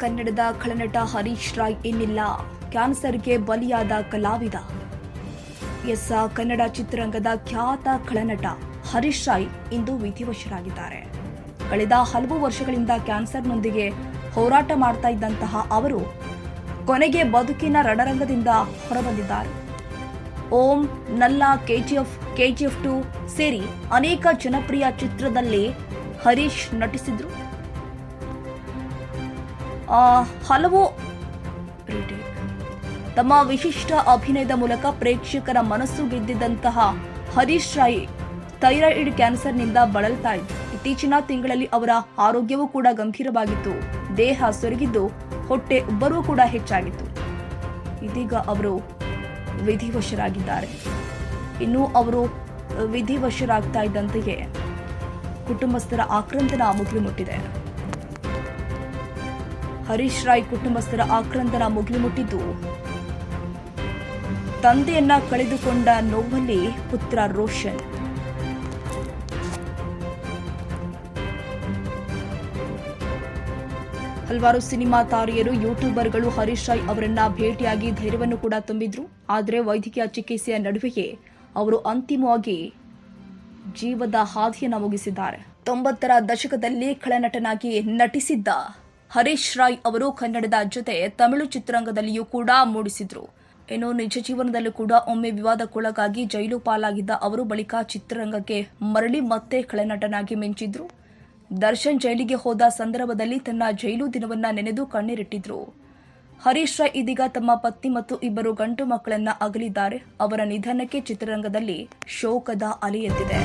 ಕನ್ನಡದ ಖಳನಟ ಹರೀಶ್ ರಾಯ್ ಇನ್ನಿಲ್ಲ ಕ್ಯಾನ್ಸರ್ಗೆ ಬಲಿಯಾದ ಕಲಾವಿದ. ಎಸ್ ಕನ್ನಡ ಚಿತ್ರರಂಗದ ಖ್ಯಾತ ಖಳನಟ ಹರೀಶ್ ರಾಯ್ ಇಂದು ವಿಧಿವಶರಾಗಿದ್ದಾರೆ. ಕಳೆದ ಹಲವು ವರ್ಷಗಳಿಂದ ಕ್ಯಾನ್ಸರ್ನೊಂದಿಗೆ ಹೋರಾಟ ಮಾಡ್ತಾ ಇದ್ದಂತಹ ಅವರು ಕೊನೆಗೆ ಬದುಕಿನ ರಣರಂಗದಿಂದ ಹೊರಬಂದಿದ್ದಾರೆ. ಓಂ ನಲ್ಲ ಕೆಜಿಎಫ್ ಕೆಜಿಎಫ್ ಟು ಸೇರಿ ಅನೇಕ ಜನಪ್ರಿಯ ಚಿತ್ರದಲ್ಲಿ ಹರೀಶ್ ನಟಿಸಿದ್ರು. ಹಲವು. ತಮ್ಮ ವಿಶಿಷ್ಟ ಅಭಿನಯದ ಮೂಲಕ ಪ್ರೇಕ್ಷಕರ ಮನಸ್ಸು ಗೆದ್ದಿದ್ದಂತಹ ಹರೀಶ್ ರಾಯ್ ಥೈರಾಯ್ಡ್ ಕ್ಯಾನ್ಸರ್ನಿಂದ ಬಳಲ್ತಾ ಇದ್ದರು ಇತ್ತೀಚಿನ ತಿಂಗಳಲ್ಲಿ ಅವರ ಆರೋಗ್ಯವೂ ಕೂಡ ಗಂಭೀರವಾಗಿತ್ತು. ದೇಹ ಸೊರಗಿದ್ದು ಹೊಟ್ಟೆ ಉಬ್ಬರೂ ಕೂಡ ಹೆಚ್ಚಾಗಿತ್ತು. ಇದೀಗ ಅವರು ವಿಧಿವಶರಾಗಿದ್ದಾರೆ. ಇನ್ನು ಅವರು ವಿಧಿವಶರಾಗ್ತಾ ಇದ್ದಂತೆಯೇ ಕುಟುಂಬಸ್ಥರ ಆಕ್ರಂದನ ಮುಗಿಲು ಮುಟ್ಟಿದೆ. ಹರೀಶ್ ರಾಯ್ ಕುಟುಂಬಸ್ಥರ ಆಕ್ರಂದನ ಮುಗಿಲು ಮುಟ್ಟಿದ್ದು ತಂದೆಯನ್ನ ಕಳೆದುಕೊಂಡ ನೋವಲ್ಲಿ ಪುತ್ರ ರೋಷನ್. ಹಲವಾರು ಸಿನಿಮಾ ತಾರೆಯರು, ಯೂಟ್ಯೂಬರ್ಗಳು ಹರೀಶ್ ರಾಯ್ ಅವರನ್ನ ಭೇಟಿಯಾಗಿ ಧೈರ್ಯವನ್ನು ಕೂಡ ತುಂಬಿದ್ರು. ಆದರೆ ವೈದ್ಯಕೀಯ ಚಿಕಿತ್ಸೆಯ ನಡುವೆಯೇ ಅವರು ಅಂತಿಮವಾಗಿ ಜೀವದ ಹಾದಿಯನ್ನ ಮುಗಿಸಿದ್ದಾರೆ. ತೊಂಬತ್ತರ ದಶಕದಲ್ಲಿ ಖಳನಟನಾಗಿ ನಟಿಸಿದ್ದ ಹರೀಶ್ ರಾಯ್ ಅವರು ಕನ್ನಡದ ಜೊತೆ ತಮಿಳು ಚಿತ್ರರಂಗದಲ್ಲಿಯೂ ಕೂಡ ಮೂಡಿಸಿದ್ರು. ಇನ್ನು ನಿಜ ಜೀವನದಲ್ಲೂ ಕೂಡ ಒಮ್ಮೆ ವಿವಾದಕ್ಕೊಳಗಾಗಿ ಜೈಲು ಪಾಲಾಗಿದ್ದ ಅವರು ಬಳಿಕ ಚಿತ್ರರಂಗಕ್ಕೆ ಮರಳಿ ಮತ್ತೆ ಖಳನಟನಾಗಿ ಮಿಂಚಿದ್ರು. ದರ್ಶನ್ ಜೈಲಿಗೆ ಹೋದ ಸಂದರ್ಭದಲ್ಲಿ ತನ್ನ ಜೈಲು ದಿನವನ್ನ ನೆನೆದು ಕಣ್ಣೀರಿಟ್ಟಿದ್ರು. ಹರೀಶ್ ರಾಯ್ ಇದೀಗ ತಮ್ಮ ಪತ್ನಿ ಮತ್ತು ಇಬ್ಬರು ಗಂಡು ಮಕ್ಕಳನ್ನ ಅಗಲಿದ್ದಾರೆ. ಅವರ ನಿಧನಕ್ಕೆ ಚಿತ್ರರಂಗದಲ್ಲಿ ಶೋಕದ ಅಲೆ ಎದ್ದಿದೆ